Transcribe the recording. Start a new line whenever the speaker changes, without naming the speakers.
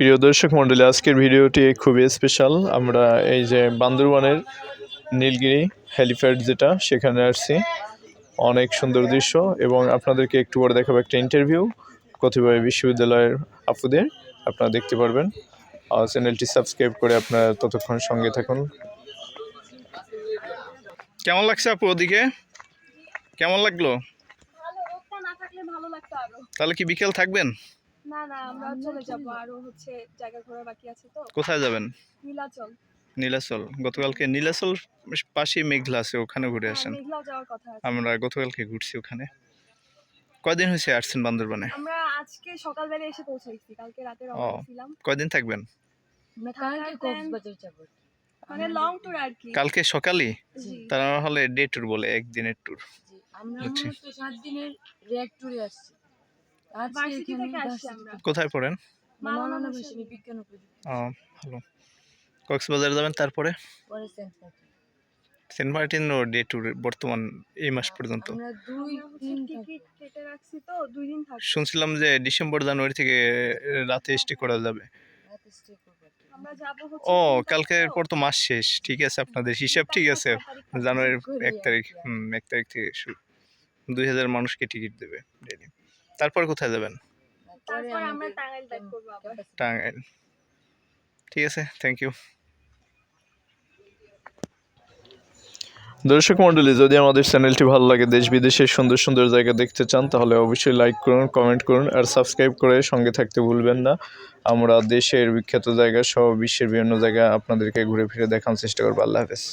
প্রিয় দর্শক মণ্ডলী আজকের ভিডিওটি খুবই স্পেশাল আমরা এই যে বান্দরবানের নীলগিরি হেলিপ্যাড যেটা সেখানে আসছি। অনেক সুন্দর দৃশ্য এবং আপনাদেরকে একটু পরে দেখাবো একটা ইন্টারভিউ কতিপয় বিশ্ববিদ্যালয়ের আপুদের। আপনারা দেখতে পারবেন। আর চ্যানেলটি সাবস্ক্রাইব করে আপনারা ততক্ষণ সঙ্গে থাকুন। কেমন লাগছে আপু ওদিকে? কেমন লাগল?
ভালো রোদটা না থাকলে ভালো লাগতো আরও।
তাহলে কি বিকেল থাকবেন?
না না আমরা চলে যাব। আরও হচ্ছে জায়গা ঘোরা বাকি আছে তো।
কোথায় যাবেন?
নীলাচল।
নীলাচল। গতকালকে নীলাচল পাশেই মেঘলা আছে ওখানে ঘুরে
হ্যাঁ,
আসেন।
মেঘলাও যাওয়ার কথা আছে।
আমরা গতকালকে ঘুরছি ওখানে। কয়দিন হয়েছে আসছেন বান্দরবানে?
আমরা আজকে সকালবেলা এসে পৌঁছাইছি কালকে রাতে রওনা ছিলাম।
কয়দিন থাকবেন?
কালকে
plan-
কক্সবাজার যাব।
মানে লং ট্যুর আর কি।
কালকে সকালে তারা হলে ডে ট্যুর বলে একদিনের ট্যুর
আমরা। মূলত সাত দিনের এখানে
থেকে আসছি।
কোথায় পড়েন?
ও
ভালো। কক্সবাজার যাবেন তারপরে?
Saint Martin.
ডে ট্যুর বর্তমান এই মাস পর্যন্ত? শুনছিলাম যে ডিসেম্বর জানুয়ারি থেকে রাতে স্টে করা যাবে। ও কালকের পর তো মাস শেষ ঠিক আছে আপনাদের হিসাব ঠিক আছে। জানুয়ারির এক তারিখ হুম এক তারিখ থেকে শুরু। দুই হাজার মানুষকে টিকিট দেবে daily। তারপর কোথায় যাবেন? টাঙ্গাইল ঠিক আছে থ্যাংক ইউ দর্শক মণ্ডলী যদি আমাদের চ্যানেলটি ভালো লাগে দেশ বিদেশের সুন্দর সুন্দর জায়গা দেখতে চান তাহলে অবশ্যই লাইক করুন কমেন্ট করুন আর সাবস্ক্রাইব করে সঙ্গে থাকতে ভুলবেন না। আমরা দেশের বিখ্যাত জায়গা সহ বিশ্বের বিভিন্ন জায়গা আপনাদেরকে ঘুরে ফিরে দেখানোর চেষ্টা করব। আল্লাহ হাফেজ।